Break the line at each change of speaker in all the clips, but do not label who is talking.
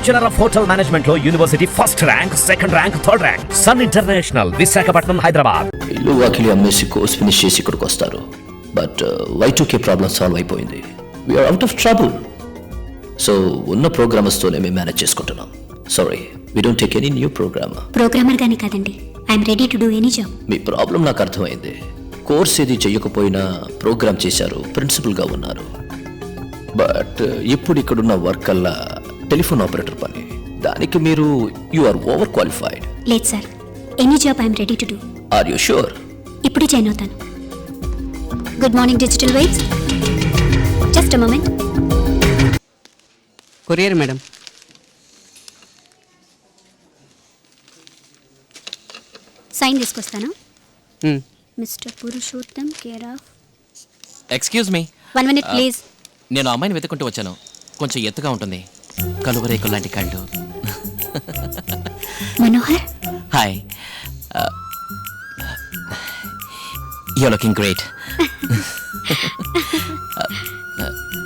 Bachelor of hotel మేనేజ్మెంట్లో university first rank second rank third rank. Sun International Visakhapatnam Hyderabad.
ఇల్లు వాకిలి అమ్మేసి course finish చేసి ఇక్కడికి వస్తారు. But Y two K problem solve అయిపోయింది. We're out of trouble so ఉన్న ప్రోగ్రామర్స్తోనే మేము మేనేజ్ చేసుకుంటున్నాం. Sorry we don't take any new program
programmer గానే కాదండి. I'm ready to do any job
me problem నాకు అర్థమైంది. కోర్స్ ఏది చేయకపోయినా ప్రోగ్రామ్ చేశారు ప్రిన్సిపల్గా ఉన్నారు. బట్ ఇప్పుడు ఇక్కడున్న వర్క్ అల్లా టెలిఫోన్ ఆపరేటర్ పని. దానికి మీరు యు ఆర్ ఓవర్ క్వాలిఫైడ్
లేదు sir. Any job I'm ready to do.
Are you sure
ఇప్పుడే జాయిన్ అవుతాను. Good morning digital vibes just a moment.
Courier madam.
Sign తీసుకొస్తాను. Mister Purushottam care of.
Excuse me
one minute please.
నేను అమ్మాయిని వెతుకుంటూ వచ్చాను. కొంచెం ఎత్తుగా ఉంటుంది. కలువరేకులు లాంటి కళ్ళు.
Manohar?
Hi. You looking great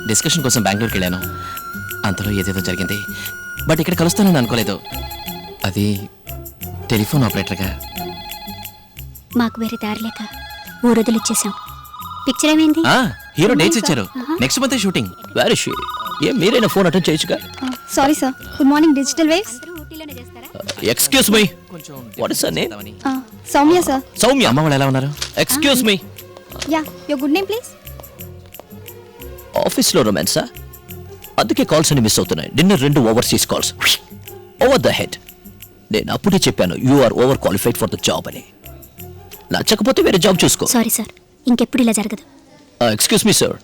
discussion కోసం బెంగళూరుకి వెళ్ళాను. అంతలో ఏదేదో జరిగింది. బట్ ఇక్కడ కలుస్తానని అనుకోలేదు. అది టెలిఫోన్ ఆపరేటర్గా.
మాకు వేరే దారి లేక ఊరొదిలిచ్చేసాం పిక్చర్ ఏమైంది?
హీరో డేట్స్ ఇచ్చారు. నెక్స్ట్ మంత్ షూటింగ్
వెరీ ఏం మీరైనా ఫోన్ అటెండ్ చేయొచ్చుగా?
Sorry sir good morning digital waves
excuse me what is name
Soumya sir
Soumya
అమ్మ వాళ్ళు ఎలా ఉన్నారు?
Excuse me
ya your good name please
ఆఫీస్లో రొమాన్సా అందుకే కాల్స్ అని మిస్ అవుతున్నాయి. డిన్నర్ రెండు overseas calls over the head నేను అప్పుడే చెప్పాను you are over qualified for the job అని. నచ్చకపోతే వేరే జాబ్ చూసుకో.
సారీ సార్ ఇంకెప్పుడు ఇలా జరగదు.
ఎక్స్క్యూజ్ మీ సార్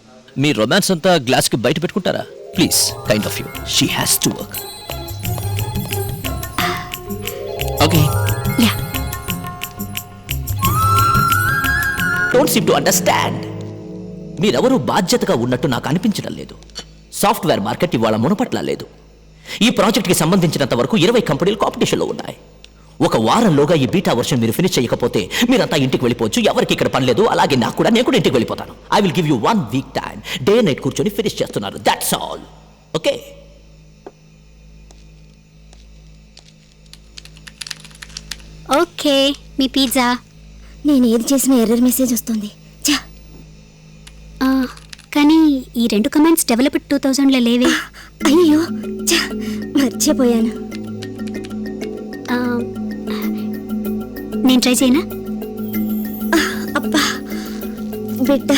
మీ రొమాన్స్ అంతా గ్లాస్కి బయట పెట్టుకుంటారా? Please kind of you she has to work
okay
ya
don't seem to understand మీరెవరూ బాధ్యతగా ఉన్నట్టు నాకు అనిపించడం లేదు. సాఫ్ట్వేర్ మార్కెట్ ఇవాళ మునపట్ల లేదు. ఈ ప్రాజెక్ట్కి సంబంధించినంత వరకు ఇరవై కంపెనీలు కాంపిటీషన్లో ఉన్నాయి. ఒక వారంలోగా ఈ బీటా వర్షన్ మీరు ఫినిష్ చేయకపోతే మీరంతా ఇంటికి వెళ్ళిపోవచ్చు. ఎవరికి ఇక్కడ పని లేదు. అలాగే నాకు కూడా నేను కూడా ఇంటికి వెళ్ళిపోతాను. I will give you one week time day night కూర్చొని ఫినిష్ చేస్తున్నారు. దట్స్ ఆల్ ఓకే
ఓకే మీ పిజ్జా.
నేను ఏది చేసిన ఎర్రర్ మెసేజ్ వస్తుంది. చా
కానీ ఈ రెండు కమెంట్స్ డెవలప్డ్ టూ థౌజండ్లో లేవే.
అయ్యో. చా మర్చిపోయాను.
ఆ, నేను ట్రై చేయనా?
అబ్బా బిడ్డ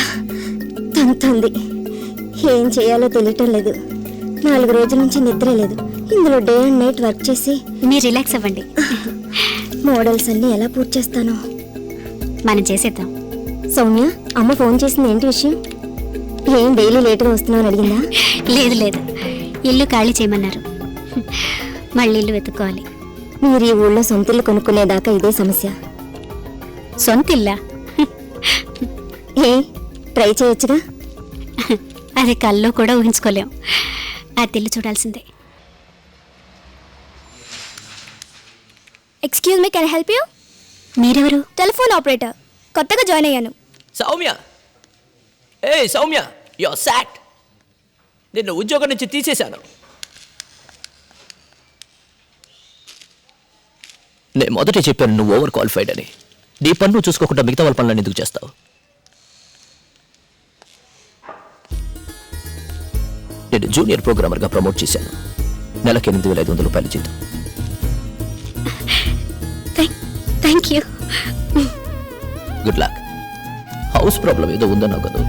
తంతుంది. ఏం చేయాలో తెలియటం లేదు. నాలుగు రోజుల నుంచి నిద్ర లేదు. ఇందులో డే అండ్ నైట్ వర్క్ చేసి
మీరు రిలాక్స్ అవ్వండి.
మోడల్స్ అన్ని ఎలా పూర్తి చేస్తాను.
మనం చేసేద్దాం.
సౌమ్య అమ్మ ఫోన్ చేసింది ఏంటి విషయం? ఏం డైలీ లేట్గా వస్తున్నావు అడిగిందా?
లేదు లేదు. ఇల్లు ఖాళీ చేయమన్నారు. మళ్ళీ ఇల్లు వెతుక్కోవాలి.
మీరు ఈ ఊళ్ళో సొంత ఇల్లు కొనుక్కునేదాకా ఇదే సమస్య.
సొంత ఇల్లా
ఏ? ట్రై చేయొచ్చుగా?
అది కల్లో కూడా ఊహించుకోలేం. ఆ ఇల్లు చూడాల్సిందే.
Excuse me can help you
మీరెవరు?
టెలిఫోన్ ఆపరేటర్ కొత్తగా జాయిన్ అయ్యాను.
సౌమ్య! ఏ సౌమ్య! యో సాట్ నిన్ను ఉద్యోగం నుంచి తీసేశాను. నేను మొదటే చెప్పాను నువ్వు ఓవర్ క్వాలిఫైడ్ అని. నీ పన్ను చూసుకోకుండా మిగతా వాళ్ళ పనులను ఎందుకు చేస్తావు? నేను జూనియర్ ప్రోగ్రామర్గా ప్రమోట్ చేశాను. నెలకి ఎనిమిది వేల ఐదు వందల రూపాయలు జీతం.
Thank you
good luck house problem ఏదో ఉందన్నావు కదా.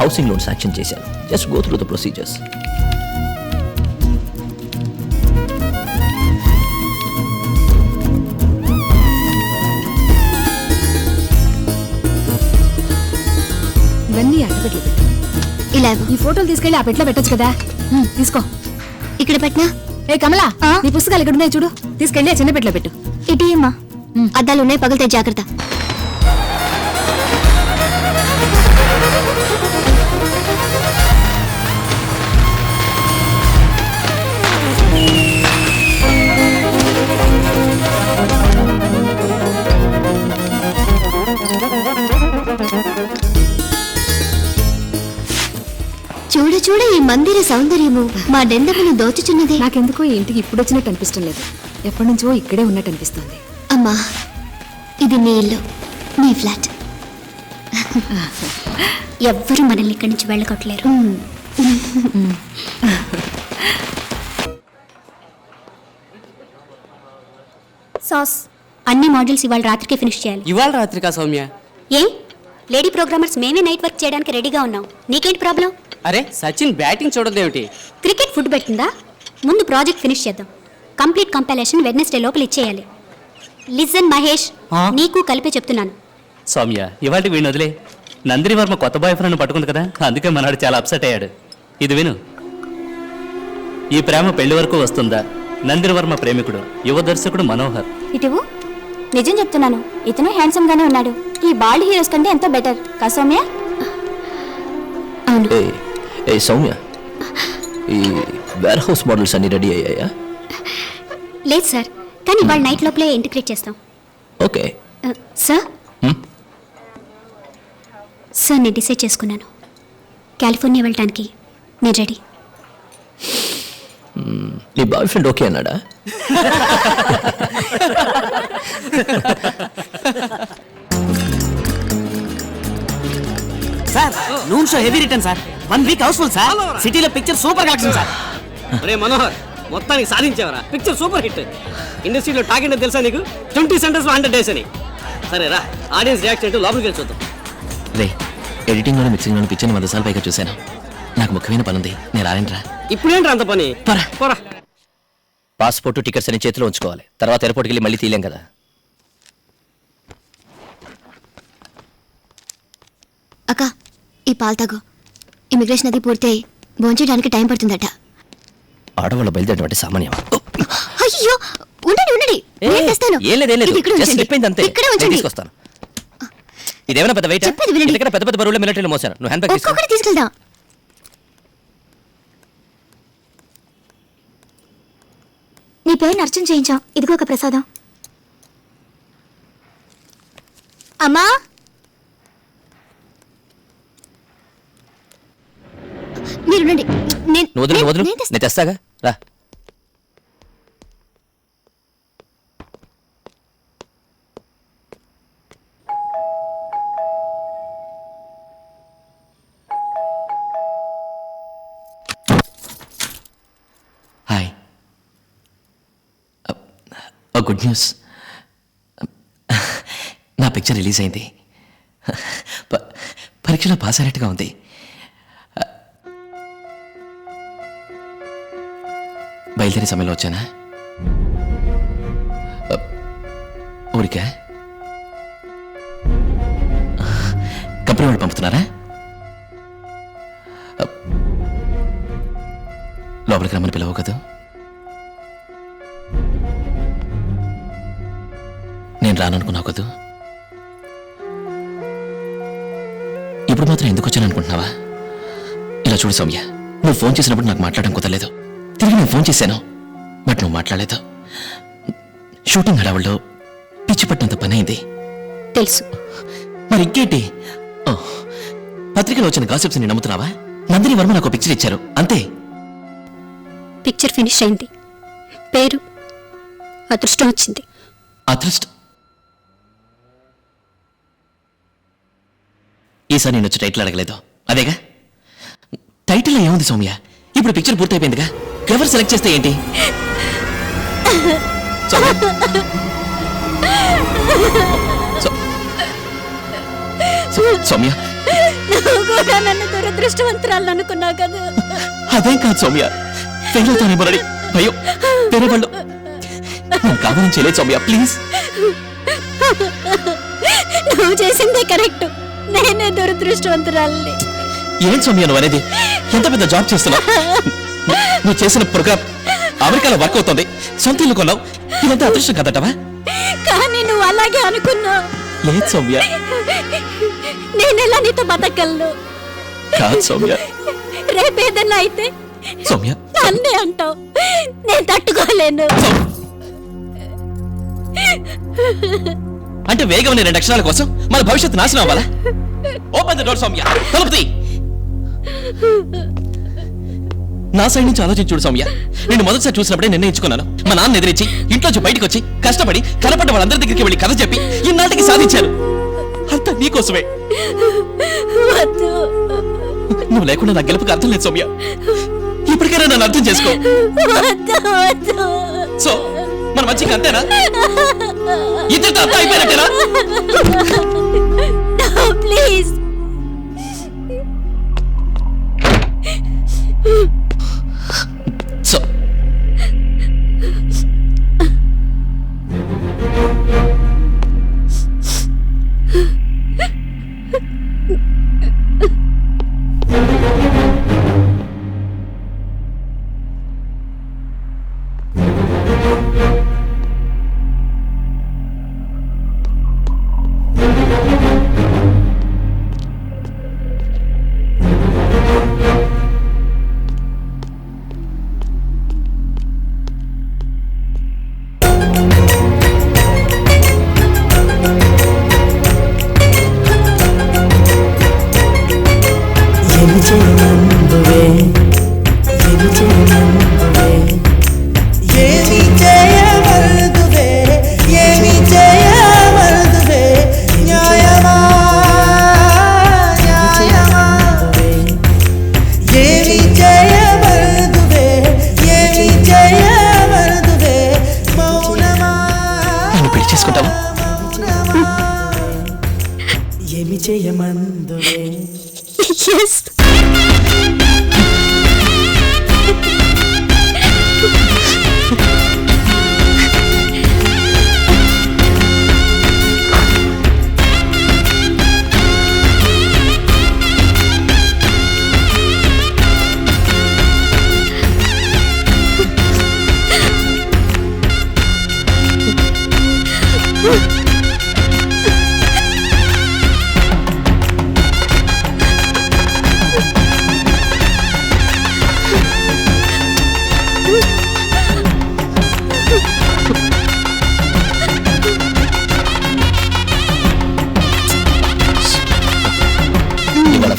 హౌసింగ్ లోన్ శాంక్షన్ చేశాను. Just go through the procedures
అట్టపెట్లు పెట్టు
ఇలా
ఈ ఫోటోలు తీసుకెళ్ళి ఆ పెట్లో పెట్టొచ్చు కదా. ఉమ్, తీసుకో.
ఇక్కడ పెట్టినా?
ఏ కమలా నీ పుస్తకాలు ఇక్కడ ఉన్నాయి చూడు. తీసుకెళ్ళి ఆ చిన్న పెట్లో పెట్టు.
ఇటీ అమ్మా అద్దాలు ఉన్నాయి పగిలితే జాగ్రత్త. మందిర సౌందర్యము మా డెందమును దోచుచున్నదే.
నాకెందుకో ఈ ఇంటికి ఇప్పుడు వచ్చినట్టు అనిపిష్టం లేదు. ఎప్పటి నుంచో ఇక్కడే ఉన్నట్టు అనిపిస్తుంది.
అమ్మా ఇది నీ ఇల్లు నీ ఫ్లాట్. ఎవ్వరూ మనల్ని ఇక్కడి నుంచి వెళ్ళగొట్టలేరు. సాస్ అన్ని మోడల్స్ ఇవాళ రాత్రికి ఫినిష్ చేయాలి.
ఇవాళ రాత్రికా సౌమ్య?
ఏ? లేడీ ప్రోగ్రామర్స్ మేమే నైట్ వర్క్ చేయడానికి రెడీగా ఉన్నాం. నీకేంటి ప్రాబ్లం?
అరే సచిన్ బ్యాటింగ్ చూడదేమిటి
క్రికెట్ ఫుడ్ పెట్టిందా? ముందు ప్రాజెక్ట్ ఫినిష్ చేద్దాం. కంప్లీట్ కంపాలేషన్ వెడ్నెస్డే లోపల ఇచ్చేయాలి. లిజన్ మహేష్? నీకు కలిపే చెప్తున్నాను.
సౌమ్య ఇవాళ వీడిని వదిలే. నందిని వర్మ కొత్త బాయ్ ఫ్రెండ్ పట్టుకుంది కదా అందుకే మనవాడు చాలా అప్సెట్ అయ్యాడు. ఇది విను. ఈ ప్రేమ పెళ్ళి వరకు వస్తుందా? నందిని వర్మ ప్రేమికుడు యువ దర్శకుడు మనోహర్.
ఇటు నిజం చెప్తున్నాను ఇతను హ్యాండ్సమ్ గానే ఉన్నాడు. ఈ బాల్డ్ హీరోస్ కంటే ఎంతో బెటర్ కా సౌమ్య? అవును.
ఏ సౌమ్య. ఈ వేర్ హౌస్ మోడల్స్ అన్ని రెడీ అయ్యాయా?
లేదు సార్ కానీ వాళ్ళ నైట్ లోపలే ఇంటిగ్రేట్ చేస్తాం.
Okay.
Uh, sir?
Hmm?
Sir నేను డిసైడ్ చేసుకున్నాను. కాలిఫోర్నియా వెళ్ళటానికి నేను రెడీ
నీ బాయ్ ఫ్రెండ్ ఓకే అన్నాడా?
Sir noon show heavy return sir. One week housefull sir. సిటీలో పిక్చర్ సూపర్ కలెక్షన్ సార్.
రే మనోహర్ మొత్తానికి సాధించావరా? పిక్చర్ సూపర్ హిట్ ఇండస్ట్రీలో టాక్ ఏంటో తెలుసా నీకు? ట్వంటీ సెంటర్స్ హండ్రెడ్ డేస్ అని. సరే రా. ఆడియన్స్ రియాక్ట్ ఏంటో లోపలికి వెళ్ళి చూద్దాం.
రే ఎడిటింగ్లోని మిక్సింగ్లోని పిక్చర్ని వంద సార్లు పైగా చూశాను నాకు ముఖ్యమైన పని ఉంది నేను రాలేంట్రా
ఇప్పుడేంట్రా అంత పని?
పరా.
పోరా.
పాస్పోర్ట్ టికెట్స్ అని చేతిలో ఉంచుకోవాలి. తర్వాత ఎయిర్పోర్ట్కి వెళ్ళి మళ్ళీ తీయలేం కదా.
అక్క ఈ పాలు తాగు. ఇమిగ్రేషన్ అది పూర్తయి. భోంచేయడానికి టైం పడుతుందట.
ఆడవాళ్ళ బయలుదేరడం సామాన్యం.
అయ్యో! ఉండండి ఉండండి. నేను తెస్తాను.
ఏం లేదు ఏం లేదు.
ఇది ఇక్కడ
జస్ట్
ఉంచండి.
స్లిప్ అయింది అంతే.
ఇక్కడే
నేను
ఉంచండి.
తీసుకొస్తాను. ఇదేమైనా పెద్ద వెయిట్
చెప్పేది వినండి.
ఎందుకంటే పెద్ద పెద్ద బరువులు మిలిటరీలో మోసాను. నువ్వు హ్యాండ్ బ్యాగ్ తీసుకో
ఒక్కొక్కటి తీసుకెళ్దాం. నీ అర్చన చేయించాం. ఇదిగో ఒక ప్రసాదం. అమ్మా! మీరు ఉండండి. నేను-
నువ్వు వదులు
నేను-
వదులు.
నేను తెస్తా.
నేను తెస్తాగా? రా.
హాయ్. Good news. నా పిక్చర్ రిలీజ్ అయింది. ప- పరీక్షలో పాస్ అయినట్టుగా ఉంది. బయలుదేరే సమయంలో వచ్చానా? ఊరికా? కంపెనీ వాళ్ళు పంపుతున్నారా లోపలికి రమ్మని పిలవు కదా? నేను రాననుకున్నావు కదూ? ఇప్పుడు మాత్రం ఎందుకు వచ్చాను అనుకుంటున్నావా ఇలా చూడు సౌమ్య నువ్వు ఫోన్ చేసినప్పుడు నాకు మాట్లాడడం కుదరలేదు. తిరిగి నేను ఫోన్ చేశాను. బట్ నువ్వు మాట్లాడలేదు. షూటింగ్ హడావుల్లో పిచ్చి పట్టినంత పని అయింది.
తెలుసు.
మరి ఇంకేంటి? ఓ, పత్రికలో వచ్చిన గాసిప్స్ని నమ్ముతున్నావా? నందిని వర్మ నాకు పిక్చర్ ఇచ్చారు. అంతే.
పిక్చర్ ఫినిష్ అయింది. పేరు? అదృష్టం వచ్చింది.
అదృష్ట ఈసారి నేను వచ్చి టైటిల్ అడగలేదు. అదేగా? టైటిల్ ఏముంది సౌమ్య? ఇప్పుడు పిక్చర్ పూర్తయిపోయిందిగా? ఎవరు సెలెక్ట్ చేస్తే ఏంటి? సౌమ్య.
కూడా నన్ను దురదృష్టవంతురాలు అనుకున్నావు కదా.
అదేం కాదు సౌమ్య. ఫెయిల్ అవుతానేమోనని భయం వేరే వాళ్ళు నేను కావాలని చేయలేదు సౌమ్య ప్లీజ్.
నువ్వు చేసిందే కరెక్ట్. నేనే దురదృష్టవంతురాలని.
ఏం సౌమ్య నువ్వు అనేది? ఎంత పెద్ద జాబ్ చేస్తున్నావు? నువ్వు చేసిన ప్రోగ్రామ్ అమెరికాలో వర్క్ అవుతుంది. సొంత ఇల్లు కొన్నావు. ఇదంతా అదృష్టం కదటవా?
కానీ నువ్వు అలాగే అనుకున్నావు.
లేదు సౌమ్య?
నేను ఎలా నీతో బతకలను
కాదు సౌమ్య.
రేపేదన్నా అయితే
సౌమ్య.
అన్నీ అంటావు. నేను తట్టుకోలేను.
అంటే వేగమైన రెండు అక్షరాల కోసం మన భవిష్యత్తు నాశనం అవ్వాలా? Open the door Soumya. తలుపు తీ నా సైడ్ నుంచి ఆలోచించి చూడు సౌమ్య. నేను మొదటిసారి చూసినప్పుడే నిర్ణయించుకున్నాను మా నాన్న ఎదిరించి ఇంట్లోంచి బయటకు వచ్చి కష్టపడి కనపడ్డ వాళ్ళందరి దగ్గరికి వెళ్ళి కథ చెప్పి ఇన్నాటికి సాధించాను అంతా నీకోసమే నువ్వు లేకుండా నా గెలుపుకి అర్థం లేదు సౌమ్య. ఇప్పటికైనా నన్ను అర్థం చేసుకో. సో మన మంచిగా అంతేనా? ఇద్దరితో అంతా అయిపోయినట్టేనా?
Please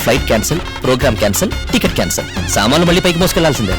flight cancel program cancel ticket cancel. సామాన్లు మళ్ళీ పైకి మోసుకెళ్ళాల్సిందే.